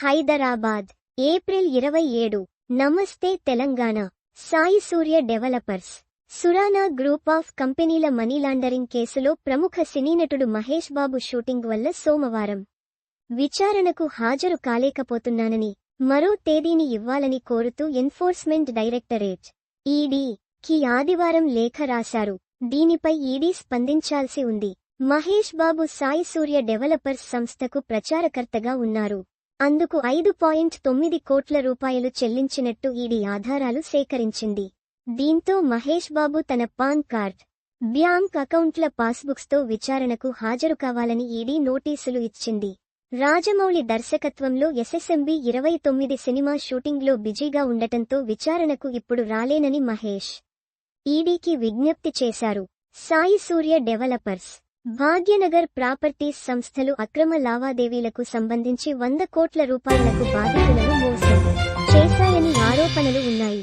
Hyderabad April ఇరవై ఏడు. Namaste Telangana. Sai Surya developers. Surana group of కంపెనీల మనీ లాండరింగ్ కేసులో ప్రముఖ సినీ నటుడు మహేష్ బాబు షూటింగ్ వల్ల సోమవారం. విచారణకు హాజరు కాలేకపోతున్నానని మరో తేదీని ఇవ్వాలని కోరుతూ ఎన్ఫోర్స్మెంట్ డైరెక్టరేట్. ఈడీ కి ఆదివారం లేఖ రాశారు. దీనిపై ఈడీ స్పందించాల్సి ఉంది. మహేష్ బాబు సాయి సూర్య డెవలపర్స్ సంస్థకు ప్రచారకర్తగా ఉన్నారు. అందుకు ఐదు పాయింట్ తొమ్మిది కోట్ల రూపాయలు చెల్లించినట్టు ఈడీ ఆధారాలు సేకరించింది. దీంతో మహేష్ బాబు తన పాన్ కార్డ్ బ్యాంక్ అకౌంట్ల పాస్బుక్స్తో విచారణకు హాజరు కావాలని ఈడీ నోటీసులు ఇచ్చింది. రాజమౌళి దర్శకత్వంలో ఎస్ఎస్ఎంబి ఇరవై తొమ్మిది సినిమా షూటింగ్లో బిజీగా ఉండటంతో విచారణకు ఇప్పుడు రాలేనని మహేష్ ఈడీకి విజ్ఞప్తి చేశారు. సాయి సూర్య డెవలపర్స్ భాగ్యనగర్ ప్రాపర్టీస్ సంస్థలు అక్రమ లావాదేవీలకు సంబంధించి వంద కోట్ల రూపాయలకు బాధితులను మోసం చేశాయని ఆరోపణలు ఉన్నాయి.